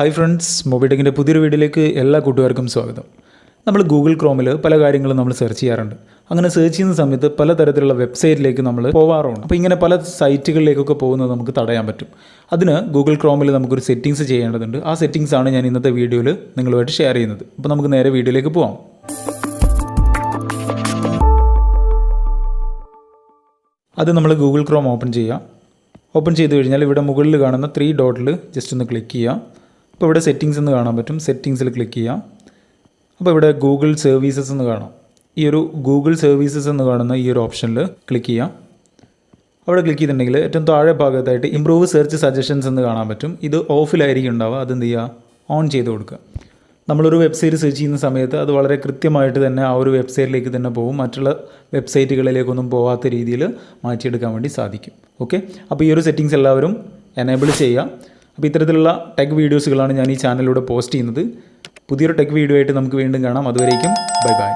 Hi friends മൊബിടെക്കിന്റെ പുതിയൊരു വീഡിയോയിലേക്ക് എല്ലാ കൂട്ടുകാർക്കും സ്വാഗതം. നമ്മൾ ഗൂഗിൾ ക്രോമിൽ പല കാര്യങ്ങളും നമ്മൾ സെർച്ച് ചെയ്യാറുണ്ട്. അങ്ങനെ സെർച്ച് ചെയ്യുന്ന സമയത്ത് പലതരത്തിലുള്ള വെബ്സൈറ്റിലേക്ക് നമ്മൾ പോവാറുണ്ട്. അപ്പോൾ ഇങ്ങനെ പല സൈറ്റുകളിലേക്കൊക്കെ പോകുന്നത് നമുക്ക് തടയാൻ പറ്റും. അതിന് ഗൂഗിൾ ക്രോമിൽ നമുക്കൊരു സെറ്റിങ്സ് ചെയ്യേണ്ടതുണ്ട്. ആ സെറ്റിങ്സ് ആണ് ഞാൻ ഇന്നത്തെ വീഡിയോയിൽ നിങ്ങളുമായിട്ട് ഷെയർ ചെയ്യുന്നത്. അപ്പോൾ നമുക്ക് നേരെ വീഡിയോയിലേക്ക് പോവാം. അത് നമ്മൾ ഗൂഗിൾ ക്രോം ഓപ്പൺ ചെയ്യുക ഓപ്പൺ ചെയ്ത് കഴിഞ്ഞാൽ ഇവിടെ മുകളിൽ കാണുന്ന ത്രീ ഡോട്ടിൽ ജസ്റ്റ് ഒന്ന് ക്ലിക്ക് ചെയ്യുക അപ്പോൾ ഇവിടെ സെറ്റിങ്സ് എന്ന് കാണാൻ പറ്റും. സെറ്റിങ്സിൽ ക്ലിക്ക് ചെയ്യാം. അപ്പോൾ ഇവിടെ ഗൂഗിൾ സർവീസസ് എന്ന് കാണാം. ഈ ഒരു ഗൂഗിൾ സർവീസസ് എന്ന് കാണുന്ന ഈ ഒരു ഓപ്ഷനിൽ ക്ലിക്ക് ചെയ്യാം. അവിടെ ക്ലിക്ക് ചെയ്തിട്ടുണ്ടെങ്കിൽ ഏറ്റവും താഴെ ഭാഗത്തായിട്ട് ഇമ്പ്രൂവ് സെർച്ച് സജഷൻസ് എന്ന് കാണാൻ പറ്റും. ഇത് ഓഫിലായിരിക്കും ഉണ്ടാവുക. അതെന്ത് ചെയ്യുക? ഓൺ ചെയ്ത് കൊടുക്കുക. നമ്മളൊരു വെബ്സൈറ്റ് സെർച്ച് ചെയ്യുന്ന സമയത്ത് അത് വളരെ കൃത്യമായിട്ട് തന്നെ ആ ഒരു വെബ്സൈറ്റിലേക്ക് തന്നെ പോകും. മറ്റുള്ള വെബ്സൈറ്റുകളിലേക്കൊന്നും പോകാത്ത രീതിയിൽ മാറ്റിയെടുക്കാൻ വേണ്ടി സാധിക്കും. ഓക്കെ അപ്പോൾ ഈ ഒരു സെറ്റിങ്സ് എല്ലാവരും എനേബിൾ ചെയ്യുക അപ്പോൾ ഇത്തരത്തിലുള്ള ടെക് വീഡിയോസുകളാണ് ഞാൻ ഈ ചാനലിലൂടെ പോസ്റ്റ് ചെയ്യുന്നത്. പുതിയൊരു ടെക് വീഡിയോ ആയിട്ട് നമുക്ക് വീണ്ടും കാണാം. അതുവരേക്കും ബൈ ബൈ